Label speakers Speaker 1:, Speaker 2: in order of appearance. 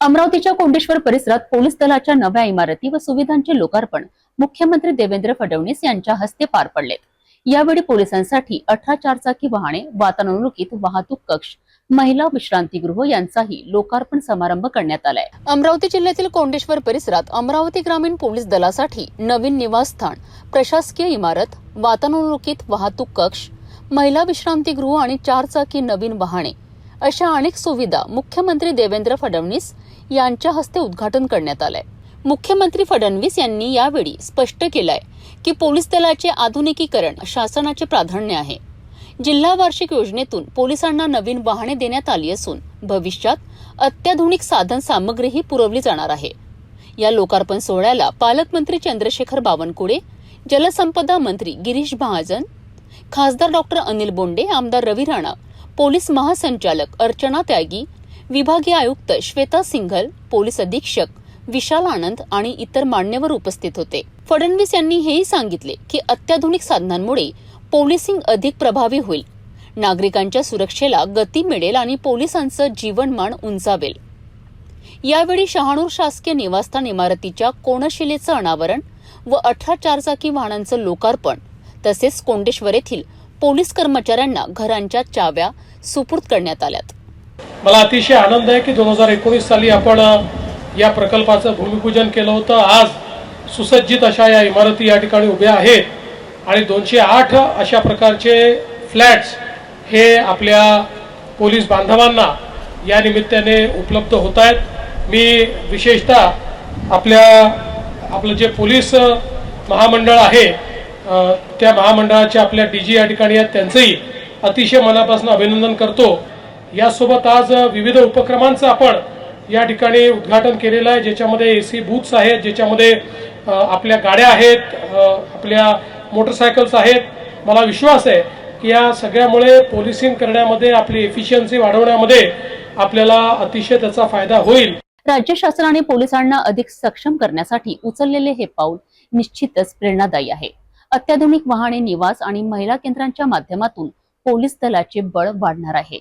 Speaker 1: अमरावतीच्या कोंडेश्वर परिसरात पोलीस दलाच्या नव्या इमारती व सुविधांचे लोकार्पण मुख्यमंत्री देवेंद्र फडणवीस यांच्या हस्ते पार पडलेत. यावेळी पोलिसांसाठी अठरा चारचाकी वाहने वातानुकूलित वाहतूक कक्ष महिला विश्रांतीगृह यांचाही लोकार्पण समारंभ करण्यात आलाय. अमरावती जिल्ह्यातील कोंडेश्वर परिसरात अमरावती ग्रामीण पोलीस दलासाठी नवीन निवासस्थान प्रशासकीय इमारत वातानुकूलित वाहतूक कक्ष महिला विश्रांतीगृह आणि चारचाकी नवीन वाहने अशा अनेक सुविधा मुख्यमंत्री देवेंद्र फडणवीस यांच्या हस्ते उद्घाटन करण्यात आलंय. मुख्यमंत्री फडणवीस यांनी यावेळी स्पष्ट केलंय की पोलीस दलाचे आधुनिकीकरण शासनाचे प्राधान्य आहे. जिल्हा वार्षिक योजनेतून पोलिसांना नवीन वाहने देण्यात आली असून भविष्यात अत्याधुनिक साधन सामग्रीही पुरवली जाणार आहे. या लोकार्पण सोहळ्याला पालकमंत्री चंद्रशेखर बावनकुळे जलसंपदा मंत्री गिरीश महाजन खासदार डॉक्टर अनिल बोंडे आमदार रवी राणा पोलीस महासंचालक अर्चना त्यागी विभागीय आयुक्त श्वेता सिंघल पोलीस अधीक्षक विशाल आनंद आणि इतर मान्यवर उपस्थित होते. फडणवीस यांनी हेही सांगितले की अत्याधुनिक साधनांमुळे पोलिसिंग अधिक प्रभावी होईल. नागरिकांच्या सुरक्षेला गती मिळेल आणि पोलिसांचं जीवनमान उंचावेल. यावेळी शहाणूर शासकीय निवासस्थान इमारतीच्या कोणशिलेचं अनावरण व अठरा चारचाकी वाहनांचं लोकार्पण तसेच कोंडेश्वर येथील पोलीस कर्मचाऱ्यांना घरांच्या चाव्या सुपूर्द करण्यात आल्यात.
Speaker 2: मला अतिशय आनंद आहे की दोन हजार एकोणीस साली आपण या प्रकल्पाचं भूमिपूजन केलं होतं. आज सुसज्जित अशा या इमारती या ठिकाणी उभ्या आहेत आणि दोनशे आठ अशा प्रकारचे फ्लॅट्स हे आपल्या पोलीस बांधवांना या निमित्ताने उपलब्ध होत आहेत. मी विशेषतः आपल्या आपलं जे पोलीस महामंडळ आहे त्या महामंडळाचे आपल्या डी जी या ठिकाणी आहेत त्यांचंही अतिशय मनापासून अभिनंदन करतो. यासोबत आज विविध उपक्रमांचं आपण या ठिकाणी उद्घाटन केलेलं आहे ज्याच्यामध्ये ए सी बूथ्स आहेत ज्याच्यामध्ये आपल्या गाड्या आहेत आपल्या मोटरसायकल्स आहेत. मला विश्वास आहे की या सगळ्यामुळे पोलिसिंग करण्यामध्ये आपली एफिशियन्सी वाढवण्यामध्ये आपल्याला अतिशय त्याचा फायदा होईल.
Speaker 1: राज्य शासनाने पोलिसांना अधिक सक्षम करण्यासाठी उचललेले हे पाऊल निश्चितच प्रेरणादायी आहे. अत्याधुनिक वाहने निवास आणि महिला केंद्रांच्या माध्यमातून पोलीस दलाचे बळ वाढणार आहे.